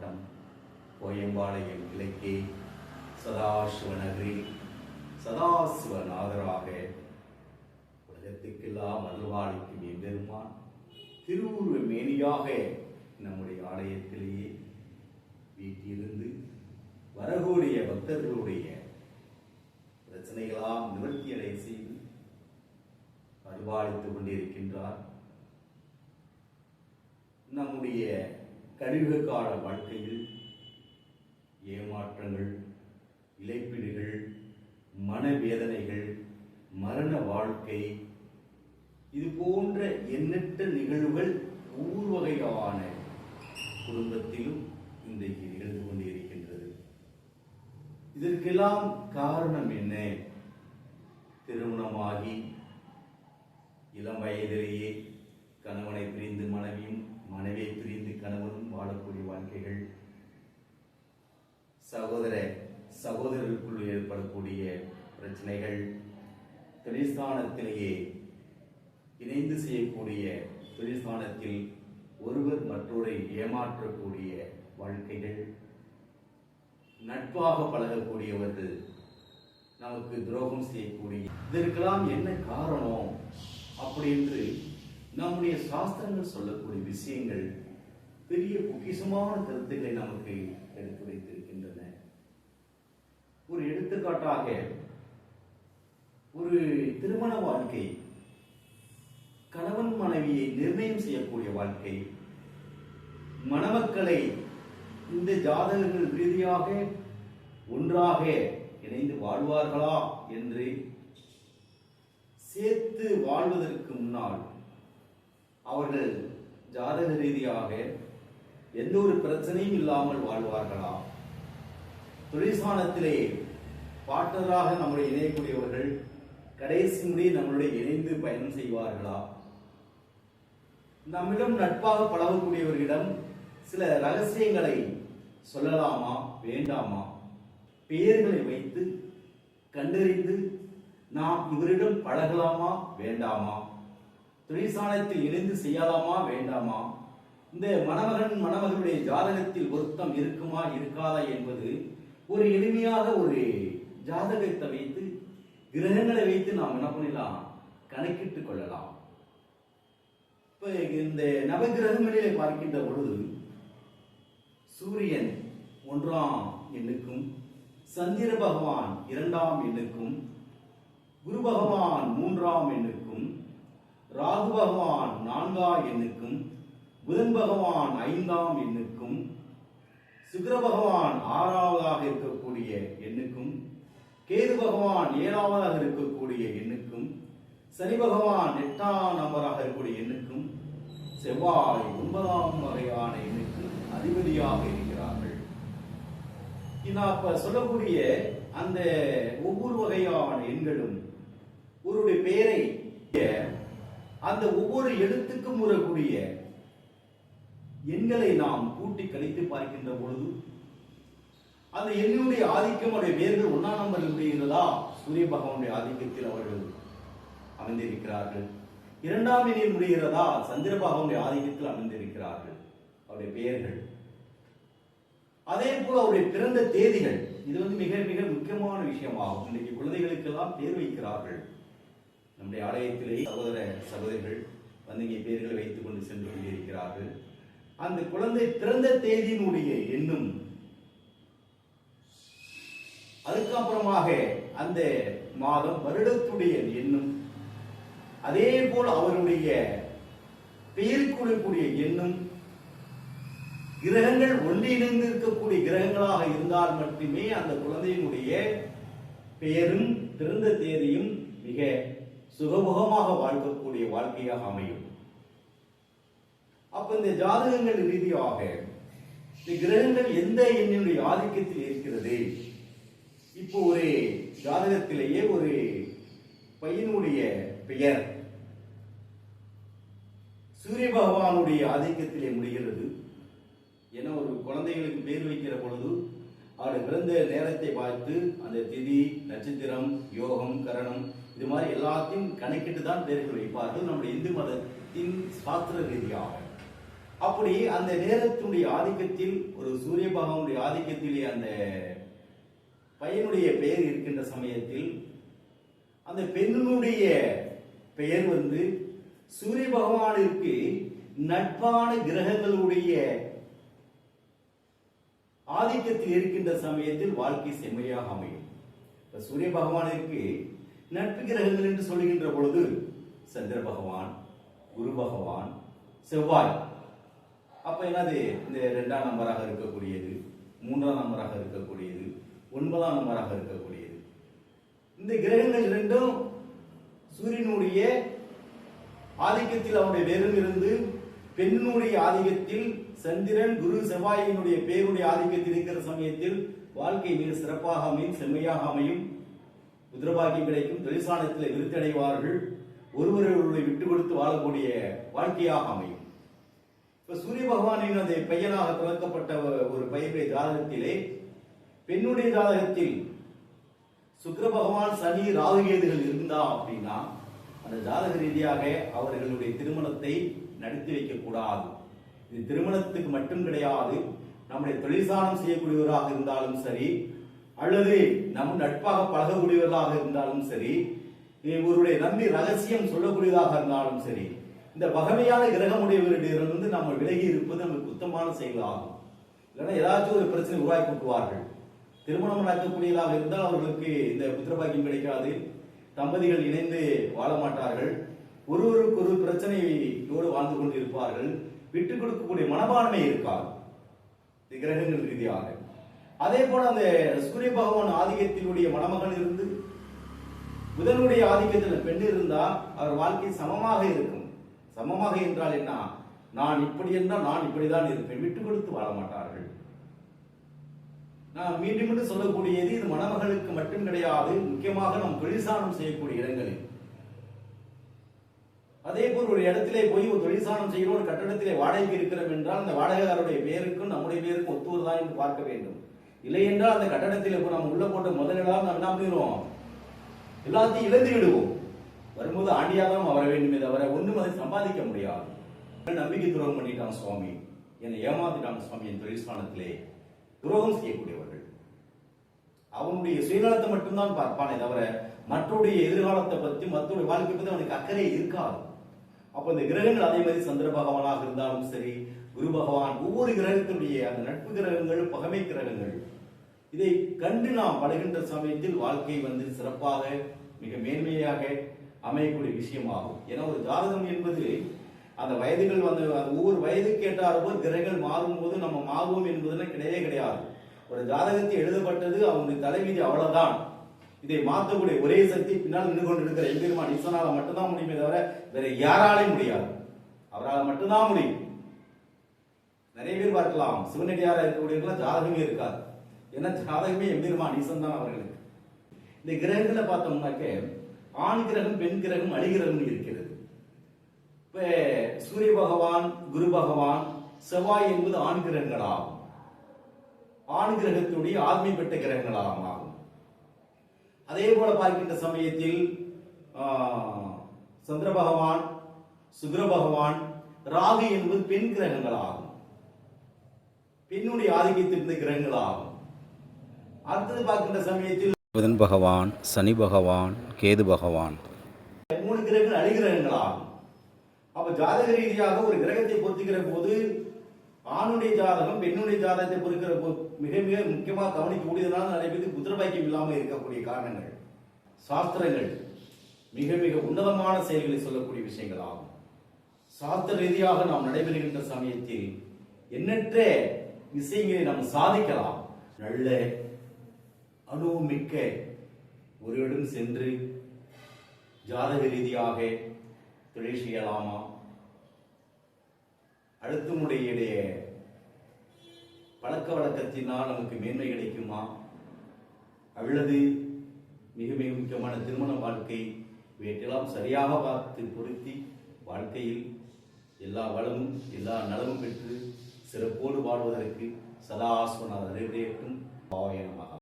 மாவட்டம் கோயம்பாளையம் கிழக்கே சதாசிவ நகரில் சதாசிவநாதராக உலகத்துக்கெல்லாம் அருள்வாளிக்கும் எம்பெருமான் திருவுருவ மேனியாக நம்முடைய ஆலயத்திலேயே வீட்டிலிருந்து வரக்கூடிய பக்தர்களுடைய பிரச்சனைகளாம் நிவர்த்தி அடைய செய்து அருள்வாளித்துக் கொண்டிருக்கின்றார். நம்முடைய கழிவு கால வாழ்க்கையில் ஏமாற்றங்கள் இழைப்பீடுகள் மனவேதனைகள் மரண வாழ்க்கை இது போன்ற எண்ணற்ற நிகழ்வுகள் ஊர்வகையான குடும்பத்திலும் இன்றைக்கு நிகழ்ந்து கொண்டிருக்கின்றது இதற்கெல்லாம் காரணம் என்ன? திருமணமாகி இளம் வயதிலேயே கணவனை பிரிந்து மனைவியும் மனைவியை பிரிந்து கணவனும் வாழக்கூடிய வாழ்க்கைகள். சகோதர சகோதரருக்குள் ஏற்படக்கூடிய பிரச்சனைகள். தொழிற்ஸ்தானத்திலேயே இணைந்து செய்யக்கூடிய தொழிற்ஸ்தானத்தில் ஒருவர் மற்றொரை ஏமாற்றக்கூடிய வாழ்க்கைகள். நட்பாக பழகக்கூடியவர்கள் நமக்கு துரோகம் செய்யக்கூடிய இதற்கெல்லாம் என்ன காரணம்? அப்படி என்று நம்முடைய சாஸ்திரங்கள் சொல்லக்கூடிய விஷயங்கள் பெரிய பொக்கிசமான கருத்துக்களை நமக்கு எடுத்து வைத்திருக்கின்றன. ஒரு எடுத்துக்காட்டாக ஒரு திருமண வாழ்க்கை கணவன் மனைவியை நிர்ணயம் செய்யக்கூடிய வாழ்க்கை மணமக்களை இந்த ஜாதகங்கள் ரீதியாக ஒன்றாக இணைந்து வாழ்வார்களா என்று சேர்த்து வாழ்வதற்கு முன்னால் அவர்கள் ஜாதக ரீதியாக எந்த ஒரு பிரச்சனையும் இல்லாமல் வாழ்வார்களா? தொழிற்சானத்திலே பார்ட்னராக நம்முடைய இணையக்கூடியவர்கள் கடைசி முடி நம்மளுடைய இணைந்து பயணம் செய்வார்களா? நம்மிடம் நட்பாக பழகக்கூடியவர்களிடம் சில ரகசியங்களை சொல்லலாமா வேண்டாமா? பெயர்களை வைத்து கண்டறிந்து நாம் இவரிடம் பழகலாமா வேண்டாமா? தொழிற்சாலத்தில் இணைந்து செய்யலாமா வேண்டாமா? இந்த மணமகன் மணமகளுடைய ஜாதகத்தில் பொருத்தம் இருக்குமா இருக்காதா என்பது ஒரு எளிமையாக ஒரு ஜாதகத்தை வைத்து கிரகங்களை வைத்து நாம் என்ன பண்ணலாம் கணக்கிட்டுக் கொள்ளலாம். இப்ப இந்த நவகிரகங்களிலே பார்க்கின்ற பொழுது சூரியன் ஒன்றாம் எண்ணுக்கும் சந்திர பகவான் இரண்டாம் எண்ணுக்கும் குரு பகவான் மூன்றாம் எண்ணுக்கும் ராகு பகவான் நான்காம் எண்ணுக்கும் புதன் பகவான் ஐந்தாம் எண்ணுக்கும் சுக்கர பகவான் ஆறாவதாக இருக்கக்கூடிய எண்ணுக்கும் கேது பகவான் ஏழாவதாக இருக்கக்கூடிய எண்ணுக்கும் சனி பகவான் எட்டாம் நம்பராக இருக்கக்கூடிய எண்ணுக்கும் செவ்வாய் ஒன்பதாம் வகையான எண்ணுக்கு அதிபதியாக இருக்கிறார்கள். நான் அப்ப சொல்லக்கூடிய அந்த ஒவ்வொரு வகையான எண்களும் ஒருவருடைய பெயரை அந்த ஒவ்வொரு எழுத்துக்கும் வரக்கூடிய எண்களை நாம் கூட்டி கழித்து பார்க்கின்ற பொழுது அந்த எண்ணினுடைய ஆதிக்கம் அவருடைய வேர்கள் ஒன்னா நம்பரில் முடிகிறதா சூரிய பகவானுடைய ஆதிக்கத்தில் அவர்கள் அமைந்திருக்கிறார்கள் இரண்டாம் எண்ணில் முடிகிறதா சந்திர பகவானுடைய ஆதிக்கத்தில் அமைந்திருக்கிறார்கள் அவருடைய பெயர்கள். அதே போல அவருடைய பிறந்த தேதிகள். இது வந்து மிக மிக முக்கியமான விஷயமாகும். இன்னைக்கு குழந்தைகளுக்கெல்லாம் பேர் வைக்கிறார்கள். நம்முடைய ஆலயத்திலே சகோதர சகோதரிகள் வந்து இங்கே பேர்களை வைத்துக் கொண்டு சென்று கொண்டிருக்கிறார்கள். அந்த குழந்தை பிறந்த தேதியினுடைய எண்ணும் அதுக்கப்புறமாக அந்த மாதம் வருடத்துடைய எண்ணும் அதே போல் அவருடைய பெயருக்குரிய எண்ணும் கிரகங்கள் ஒன்றிணைந்து இருக்கக்கூடிய கிரகங்களாக இருந்தால் மட்டுமே அந்த குழந்தையினுடைய பெயரும் பிறந்த தேதியும் மிக சுகமுகமாக வாழ்க்கக்கூடிய வாழ்க்கையாக அமையும். அப்ப இந்த ஜாதகங்கள் ரீதியாக இந்த கிரகங்கள் எந்த எண்ணினுடைய ஆதிக்கத்தில் இருக்கிறது? இப்போ ஒரு ஜாதகத்திலேயே ஒரு பையனுடைய பெயர். சூரிய பகவானுடைய ஆதிக்கத்திலே முடிகிறது. என ஒரு குழந்தைகளுக்கு பேர் வைக்கிற பொழுது அவர் பிறந்த நேரத்தை பார்த்து அந்த திதி நட்சத்திரம் யோகம் கரணம் இது மாதிரி எல்லாத்தையும் கணக்கிட்டு தான் தேர்வு வைப்பார்கள் நம்முடைய இந்து மதத்தின் சாஸ்திர ரீதியாக. அப்படி அந்த நேரத்தினுடைய ஆதிக்கத்தில் ஒரு சூரிய பகவானுடைய ஆதிக்கத்திலே அந்த பையனுடைய பெயர் இருக்கின்ற சமயத்தில் அந்த பெண்ணினுடைய பெயர் வந்து சூரிய பகவானிற்கு நட்பான கிரகங்களுடைய ஆதிக்கத்தில் இருக்கின்ற சமயத்தில் வாழ்க்கை செம்மையாக அமையும். இப்ப சூரிய பகவானிற்கு நட்பு கிரகங்கள் என்று சொல்லுகின்ற பொழுது சந்திர பகவான் குரு பகவான் செவ்வாய். அப்ப என்னது? இந்த ரெண்டாம் நம்பராக இருக்கக்கூடியது மூன்றாம் நம்பராக இருக்கக்கூடியது ஒன்பதாம் நம்பராக இருக்கக்கூடியது. இந்த கிரகங்கள் இரண்டும் சூரியனுடைய ஆதிக்கத்தில் அவருடைய வேரும் இருந்து பெண்ணுடைய ஆதிக்கத்தில் சந்திரன் குரு செவ்வாயினுடைய பேருடைய ஆதிக்கத்தில் இருக்கிற சமயத்தில் வாழ்க்கை மிக சிறப்பாக அமையும் செம்மையாக அமையும். புத்திரபாக்கியம் கிடைக்கும் தொழிற்சாலத்தில் விருத்தி அடைவார்கள் ஒருவரை விட்டு கொடுத்து வாழக்கூடிய வாழ்க்கையாக அமையும். இப்ப சூரிய பகவானின் அந்த பையனாக துவக்கப்பட்ட ஒரு பையனுடைய ஜாதகத்திலே பெண்ணுடைய ஜாதகத்தில் சுக்கிர பகவான் சனி ராகுகேதுகள் இருந்தா அப்படின்னா அந்த ஜாதக ரீதியாக அவர்களுடைய திருமணத்தை நடத்தி வைக்கக்கூடாது. இது திருமணத்துக்கு மட்டும் கிடையாது நம்முடைய தொழிற்சாலம் செய்யக்கூடியவராக இருந்தாலும் சரி அல்லது நம் நட்பாக பழகக்கூடியவர்களாக இருந்தாலும் சரி இவருடைய நம்பி ரகசியம் சொல்லக்கூடியதாக இருந்தாலும் சரி இந்த வகமையான கிரகமுடையவரிடமிருந்து நம்ம விலகி இருப்பது நமக்கு குத்தமான செயலாகும். இல்லைன்னா ஏதாச்சும் ஒரு பிரச்சனை உருவாக்கி கொட்டுவார்கள் திருமணம் நடக்கக்கூடியதாக இருந்தால் அவர்களுக்கு இந்த புத்திரபாக்கியம் கிடைக்காது. தம்பதிகள் இணைந்து வாழ மாட்டார்கள். ஒருவருக்கு ஒரு பிரச்சனையோடு வாழ்ந்து கொண்டு இருப்பார்கள் விட்டுக் கொடுக்கக்கூடிய மனப்பான்மை இருக்காது. கிரகங்கள் ரீதியாக. அதே போல அந்த சூரிய பகவான் ஆதிக்கத்தினுடைய மணமகன் இருந்து புதனுடைய ஆதிக்கத்தில் பெண் இருந்தா அவர் வாழ்க்கை சமமாக இருக்கும். சமமாக என்றால் என்ன? நான் இப்படி என்றால் நான் இப்படிதான் இருப்பேன். விட்டு கொடுத்து வாழ மாட்டார்கள். நான் மீண்டும் மீண்டும் சொல்லக்கூடியது இது மணமகளுக்கு மட்டும் கிடையாது முக்கியமாக நாம் தொழிற்சாலம் செய்யக்கூடிய இடங்களில். அதே போல் ஒரு இடத்திலே போய் ஒரு தொழிற்சாலம் செய்கிறோம் ஒரு கட்டடத்திலே வாடகைக்கு இருக்கிறோம் என்றால் அந்த வாடகைதாருடைய பெயருக்கும் நம்முடைய பெயருக்கும் ஒத்துவதுதான் என்று பார்க்க வேண்டும். இல்லை என்றால் அந்த கட்டடத்தில் இப்போ நம்ம உள்ள போட்ட முதலீடாக நம்ம என்ன பண்ணிடுவோம் எல்லாத்தையும் இழந்து விடுவோம். வரும்போது ஆண்டியாக தான் வர வேண்டுமே தவிர ஒன்றும் அதை சம்பாதிக்க முடியாது. நம்பிக்கை துரோகம் பண்ணிட்டான் சுவாமி. என்னை ஏமாத்திட்டான் சுவாமி என் தொழிற்சாலத்திலே துரோகம் செய்யக்கூடியவர்கள். அவனுடைய சுயநலத்தை மட்டும்தான் பார்ப்பானே தவிர மற்றவருடைய எதிர்காலத்தை பற்றி மற்றவருடைய வாழ்க்கை பற்றி அவனுக்கு அக்கறை இருக்காது. அப்போ இந்த கிரகங்கள் அதே மாதிரி சந்திர பகவானாக இருந்தாலும் சரி குரு பகவான் ஒவ்வொரு கிரகத்தினுடைய அந்த நட்பு கிரகங்கள் பகமை கிரகங்கள். இதை கண்டு நாம் படுகின்ற சமயத்தில் வாழ்க்கை வந்து சிறப்பாக மிக மேன்மையாக அமையக்கூடிய விஷயமாகும். ஏன்னா ஒரு ஜாதகம் என்பது அந்த வயதுகள் வந்து அந்த ஒவ்வொரு வயதுக்கு ஏற்றாற்போல் கிரகங்கள் மாறும் போது நம்ம மாறுவோம் என்பதுன்னா கிடையவே கிடையாது. ஒரு ஜாதகத்தை எழுதப்பட்டது அவனுடைய தலைவிதி அவ்வளவுதான். இதை மாற்றக்கூடிய ஒரே சக்தி பின்னால் நின்று கொண்டு இருக்கிற எம்பெருமான் ஈசனால மட்டும்தான் முடியுமே தவிர வேற யாராலையும் முடியாது. அவரால் மட்டும்தான் முடியும். நிறைய பேர் பார்க்கலாம். சிவனடியாரா இருக்கக்கூடியவர்கள் ஜாதகமே இருக்காது. ஏன்னா ஜாதகமே எம்பெருமான் ஈசன் தான் அவர்களுக்கு. இந்த கிரகங்களை பார்த்தோம்னாக்க ஆண் கிரகம் பெண் கிரகம் அடிகிரகம் இருக்கிறது. இப்ப சூரிய பகவான் குரு பகவான் செவ்வாய் என்பது ஆண் கிரகங்களாகும். ஆண் கிரகத்துடைய ஆத்மி பெற்ற கிரகங்களாகும். அதே போல பார்க்கின்ற சமயத்தில் சந்திர பகவான் சுக்கிர பகவான் ராகு என்பது பெண் கிரகங்களாகும். பெண்ணுடைய ஆதிக்கத்திலிருந்த கிரகங்களாகும். அடுத்தது பார்க்கின்ற சமயத்தில் புதன் பகவான் சனி பகவான் கேது பகவான். மூணு கிரகங்கள் அழிகிரகங்களாகும் அப்ப ஜாதக ரீதியாக ஒரு கிரகத்தை பொறுத்துக்கிற போது ஆணுடைய ஜாதகம் பெண்ணுடைய ஜாதகத்தை பொறுக்கிற மிக மிக முக்கியமாக கவனிக்கக்கூடியதுனால நிறைய பேருக்கு புத்திரபாக்கியம் இல்லாமல் இருக்கக்கூடிய காரணங்கள். சாஸ்திரங்கள் மிக மிக உன்னதமான செயல்களை சொல்லக்கூடிய விஷயங்கள் ஆகும். சாஸ்திர ரீதியாக நாம் நடைபெறுகின்ற சமயத்தில் எண்ணற்ற விஷயங்களை நாம் சாதிக்கலாம். நல்ல அனுபவமிக்க ஒரு இடம் சென்று ஜாதக ரீதியாக தொழில் செய்யலாமா? அடுத்தவனுடைய பழக்க வழக்கத்தினால் நமக்கு மேன்மை கிடைக்குமா? அல்லது மிக மிக முக்கியமான திருமண வாழ்க்கை இவற்றையெல்லாம் சரியாக பார்த்து பொருத்தி வாழ்க்கையில் எல்லா வளமும் எல்லா நலமும் பெற்று சிறப்போடு வாழ்வதற்கு சதாஸ்வநாதர் நிறைவேற்றும் பாவயனமாக